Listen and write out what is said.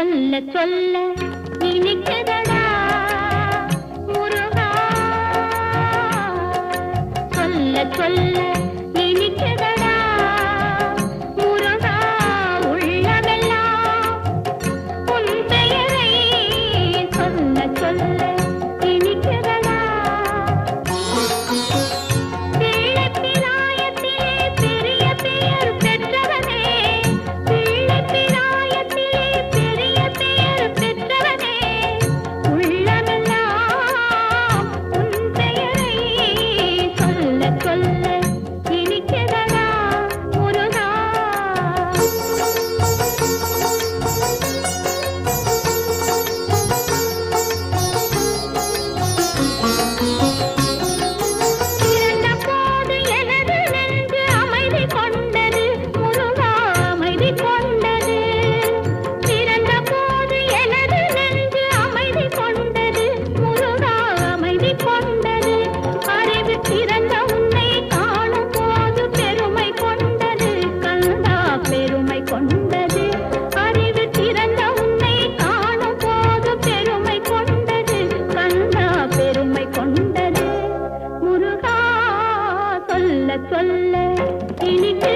சொல்ல சொல்ல இனிக்குதடா முருகா சொல்ல சொல்ல சொல்ல இனிக்க